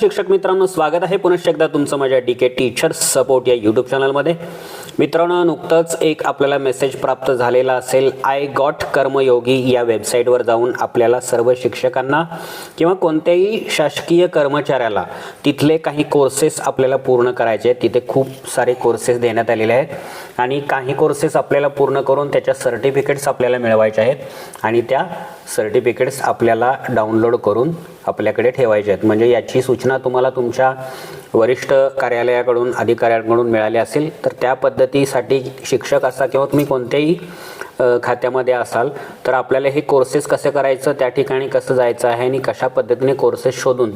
शिक्षक मित्रांनो स्वागत आहे. पुनश्च एकदा तुमचं माझ्या डी के टीचर सपोर्ट या यूट्यूब चॅनलमध्ये मित्रांनो नुकतंच एक आपल्याला मेसेज प्राप्त झालेला असेल आय गॉट कर्मयोगी या वेबसाईटवर जाऊन आपल्याला सर्व शिक्षकांना किंवा कोणत्याही शासकीय कर्मचाऱ्याला तिथले काही कोर्सेस आपल्याला पूर्ण करायचे आहेत. तिथे खूप सारे कोर्सेस देण्यात आलेले आहेत. आणि काही कोर्सेस आपल्याला पूर्ण करून त्याच्या सर्टिफिकेट्स आपल्याला मिळवायचे आहेत. आणि त्या सर्टिफिकेट्स आपल्याला डाउनलोड करून आपल्याकडे ठेवायचे आहेत. म्हणजे याची सूचना तुम्हाला तुमच्या वरिष्ठ कार्यालयाकडून अधिकाऱ्यांकडून मिळाली असेल तर त्या पद्धतीसाठी शिक्षक असा किंवा तुम्ही कोणत्याही खात्यामध्ये असाल तर आपल्याला हे कोर्सेस कसं करायचं त्या ठिकाणी कसं जायचं आहे आणि कशा पद्धतीने कोर्सेस शोधून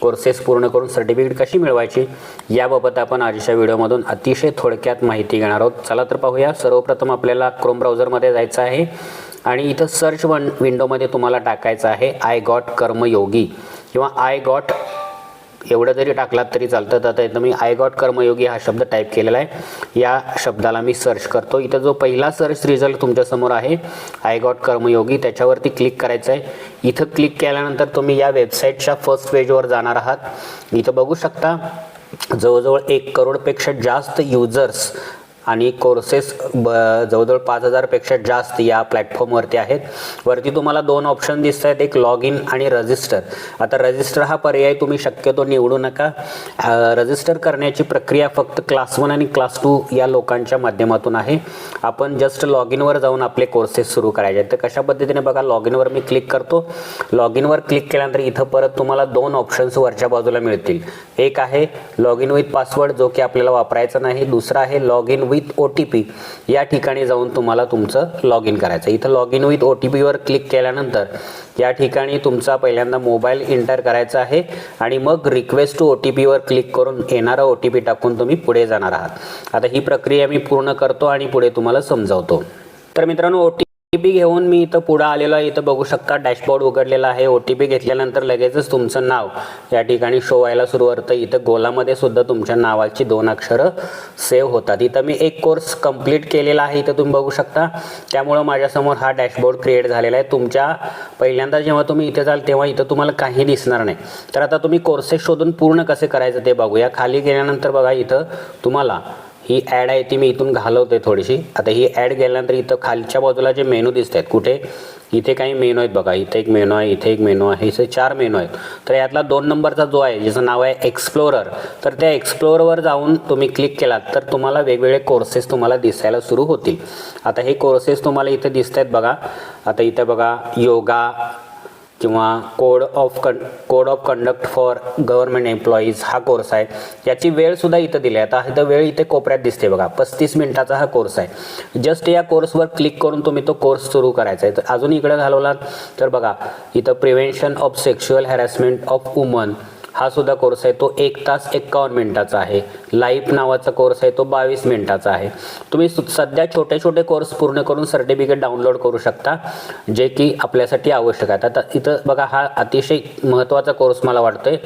कोर्सेस पूर्ण करून सर्टिफिकेट कशी मिळवायची याबाबत आपण आजच्या व्हिडिओमधून अतिशय थोडक्यात माहिती घेणार आहोत. चला तर पाहूया. सर्वप्रथम आपल्याला क्रोम ब्राउझरमध्ये जायचं आहे आणि इथं सर्च वन विंडोमध्ये तुम्हाला टाकायचं आहे आय गॉट कर्मयोगी किंवा आय गॉट एवढं जरी टाकलात तरी चालतं. तर आता इथं मी आय गॉट कर्मयोगी हा शब्द टाईप केलेला आहे. या शब्दाला मी सर्च करतो. इथं जो पहिला सर्च रिझल्ट तुमच्यासमोर आहे आय गॉट कर्मयोगी त्याच्यावरती क्लिक करायचं आहे इथं क्लिक केल्यानंतर तुम्ही या वेबसाईटच्या फर्स्ट पेजवर जाणार आहात. इथं बघू शकता जवळजवळ एक करोडपेक्षा जास्त युजर्स आणि कोर्सेस ब जवळजवळ पाच हजारपेक्षा जास्त या प्लॅटफॉर्मवरती आहेत. वरती तुम्हाला दोन ऑप्शन दिसत आहेत एक लॉग इन आणि रजिस्टर आता रजिस्टर हा पर्याय तुम्ही शक्यतो निवडू नका. रजिस्टर करण्याची प्रक्रिया फक्त क्लास वन आणि क्लास टू या लोकांच्या माध्यमातून आहे. आपण जस्ट लॉग इनवर जाऊन आपले कोर्सेस सुरू करायचे. तर कशा पद्धतीने बघा लॉग इनवर मी क्लिक करतो. लॉग इनवर क्लिक केल्यानंतर इथं परत तुम्हाला दोन ऑप्शन्स वरच्या बाजूला मिळतील. एक आहे लॉग इन विथ पासवर्ड जो की आपल्याला वापरायचा नाही. दुसरा आहे log in with O T P या ठिकाणी जाऊन तुम्हाला तुमचं लॉग इन करायचं इथं log in with O T पीवर क्लिक केल्यानंतर या ठिकाणी तुमचा पहिल्यांदा मोबाईल एंटर करायचा आहे आणि मग रिक्वेस्ट टू ओ टी पीवर क्लिक करून येणारा ओ टी पी टाकून तुम्ही पुढे जाणार आहात. आता ही प्रक्रिया मी पूर्ण करतो आणि पुढे तुम्हाला समजावतो. तर मित्रांनो ओ टी पी घेऊन मी इथं पुढं आलेलो आहे. इथं बघू शकता डॅशबोर्ड उघडलेला आहे. ओ टी पी घेतल्यानंतर लगेचच तुमचं नाव या ठिकाणी शो व्हायला सुरू होतं. इथं गोलामध्ये सुद्धा तुमच्या नावाची दोन अक्षरं सेव्ह होतात. इथं मी एक कोर्स कंप्लीट केलेला आहे. इथं तुम्ही बघू शकता. त्यामुळं माझ्यासमोर हा डॅशबोर्ड क्रिएट झालेला आहे. तुमच्या पहिल्यांदा जेव्हा तुम्ही इथे जाल तेव्हा इथं तुम्हाला काही दिसणार नाही. तर आता तुम्ही कोर्सेस शोधून पूर्ण कसे करायचं ते बघूया. खाली गेल्यानंतर बघा इथं तुम्हाला ही ॲड आहे ती मी इथून घालवते थोडीशी. आता ही ॲड गेल्यानंतर इथं खालच्या बाजूला जे मेनू दिसत आहेत कुठे? इथे काही मेनू आहेत बघा. इथे एक मेनू आहे इथे एक मेनू आहे इथे चार मेनू आहेत. तर यातला दोन नंबरचा जो आहे ज्याचं नाव आहे एक्सप्लोरर तर त्या एक्सप्लोरवर जाऊन तुम्ही क्लिक केलात तर तुम्हाला वेगवेगळे कोर्सेस तुम्हाला दिसायला सुरू होतील. आता हे कोर्सेस तुम्हाला इथे दिसत आहेत बघा. आता इथे बघा योगा किंवा कोड ऑफ कं code of conduct for government employees हा कोर्स आहे. याची वेळसुद्धा इथं दिली आहे. आता इथं वेळ इथे कोपऱ्यात दिसते बघा. पस्तीस मिनिटाचा हा कोर्स आहे. जस्ट या कोर्सवर क्लिक करून तुम्ही तो कोर्स सुरू करायचा आहे. तर अजून इकडे घालवलात तर बघा इथं prevention of sexual harassment of women हा सुद्धा कोर्स आहे. तो एक तास एक्कावन्न मिनिटाचा आहे. लाईफ नावाचा कोर्स आहे. तो बावीस मिनिटाचा आहे. तुम्ही सु- सध्या छोटे छोटे कोर्स पूर्ण करून सर्टिफिकेट डाउनलोड करू शकता जे की आपल्यासाठी आवश्यक आहे. आता इथं बघा हा अतिशय महत्त्वाचा कोर्स मला वाटतोय.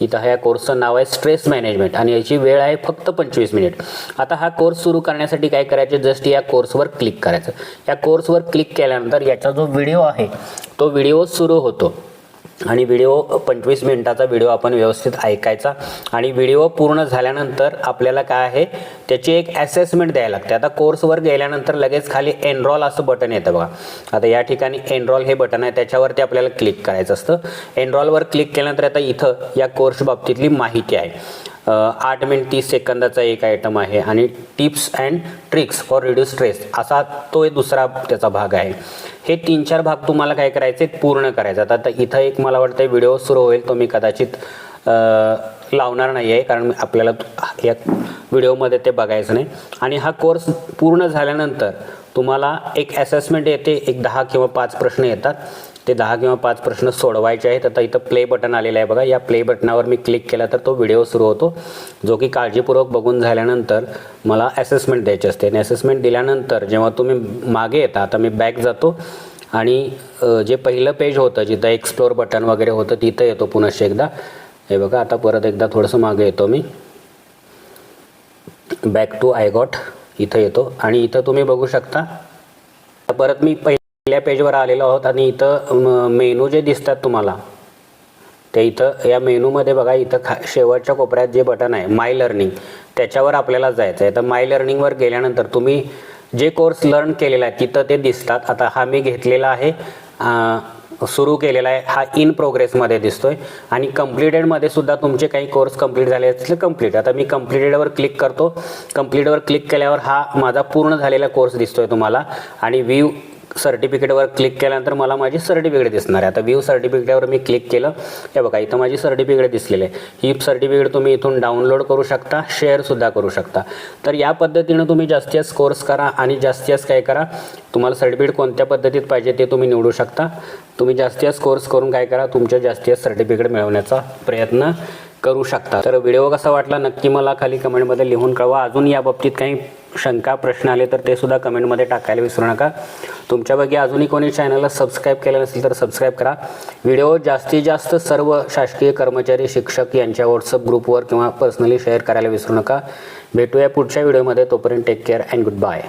इथं ह्या कोर्सचं नाव आहे स्ट्रेस मॅनेजमेंट आणि याची वेळ आहे फक्त पंचवीस मिनिट. आता हा कोर्स सुरू करण्यासाठी काय करायचे? जस्ट या कोर्सवर क्लिक करायचं. या कोर्सवर क्लिक केल्यानंतर याचा जो व्हिडिओ आहे तो व्हिडिओ सुरू होतो. आणि व्हिडिओ पंचवीस मिनिटाचा व्हिडिओ आपण व्यवस्थित ऐकायचा. आणि व्हिडिओ पूर्ण झाल्यानंतर आपल्याला काय आहे त्याची एक ॲसेसमेंट द्यायला लागते. आता कोर्सवर गेल्यानंतर लगेच खाली एनरॉल असं बटन येतं बघा. आता या ठिकाणी एनरॉल हे बटन आहे त्याच्यावरती आपल्याला क्लिक करायचं असतं. एनरॉलवर क्लिक केल्यानंतर आता इथं या कोर्स बाबतीतली माहिती आहे. आठ मिनिट तीस सेकंदाचा एक आयटम आहे आणि tips and tricks for reduce stress असा तो एक दुसरा त्याचा भाग आहे. हे तीन चार भाग तुम्हाला काय करायचे पूर्ण करायचा आता इथं एक मला वाटतं व्हिडिओ सुरू होईल. तो मी कदाचित लावणार नाही आहे कारण आपल्याला या व्हिडिओमध्ये ते बघायचं नाही. आणि हा कोर्स पूर्ण झाल्यानंतर तुम्हाला एक असेसमेंट येते. एक दहा किंवा पाच प्रश्न येतात. ते दहा किंवा पाच प्रश्न सोडवायचे आहेत. आता इथं प्ले बटन आलेलं आहे बघा. या प्ले बटनावर मी क्लिक केला तर तो व्हिडिओ सुरू होतो. जो की काळजीपूर्वक बघून झाल्यानंतर मला असेसमेंट द्यायची असते. आणि असेसमेंट दिल्यानंतर जेव्हा तुम्ही मागे येता आता मी बॅक जातो. आणि जे पहिलं पेज होतं जिथं एक्सप्लोर बटन वगैरे होतं तिथं येतो पुनश्च एकदा. हे बघा आता परत एकदा थोडंसं मागे येतो मी. बॅक टू आय गॉट इथं येतो. आणि इथं तुम्ही बघू शकता. परत मी पहिल्या पेजवर आलेलो आहोत आणि इथं मेनू जे दिसतात तुम्हाला ते इथं या मेनूमध्ये बघा इथं खा शेवटच्या कोपऱ्यात जे बटन आहे माय लर्निंग त्याच्यावर आपल्याला जायचं आहे तर माय लर्निंगवर गेल्यानंतर तुम्ही जे कोर्स लर्न केलेला आहे तिथं ते दिसतात. आता हा मी घेतलेला आहे सुरू केलेला आहे हा इन प्रोग्रेसमध्ये दिसतोय. आणि कम्प्लिटेडमध्ये सुद्धा तुमचे काही कोर्स कंप्लीट झाले असतील कंप्लीट आता मी कम्प्लिटेडवर क्लिक करतो. कम्प्लिटवर क्लिक केल्यावर हा माझा पूर्ण झालेला कोर्स दिसतोय तुम्हाला. आणि व्ह्यू सर्टिफिकेटवर क्लिक केल्यानंतर मला माझी सर्टिफिकेट दिसणार आहे. आता व्ह्यू सर्टिफिकेटवर मी क्लिक केलं. हे बघा इथं माझी सर्टिफिकेट दिसलेली आहे. ही सर्टिफिकेट तुम्ही इथून डाउनलोड करू शकता शेअरसुद्धा करू शकता. तर या पद्धतीनं तुम्ही जास्तीत जास्त कोर्स करा आणि जास्तीत जास्त काय करा तुम्हाला सर्टिफिकेट कोणत्या पद्धतीत पाहिजे ते तुम्ही निवडू शकता. तुम्ही जास्तीत जास्त कोर्स करून काय करा तुमच्या जास्तीत जास्त सर्टिफिकेट मिळवण्याचा प्रयत्न करू शकता. तर व्हिडिओ कसा वाटला? नक्की मला खाली कमेंटमध्ये लिहून कळवा. अजून या बाबतीत काही शंका प्रश्न आले तर ते सुद्धा कमेंटमध्ये टाकायला विसरू नका. तुमच्यापैकी अजूनही कोणी चॅनलला सबस्क्राईब केलं नसेल तर सबस्क्राईब करा. व्हिडिओ जास्तीत जास्त सर्व शासकीय कर्मचारी शिक्षक यांच्या व्हॉट्सअप ग्रुपवर किंवा पर्सनली शेअर करायला विसरू नका. भेटूया पुढच्या व्हिडिओमध्ये तोपर्यंत take care and good bye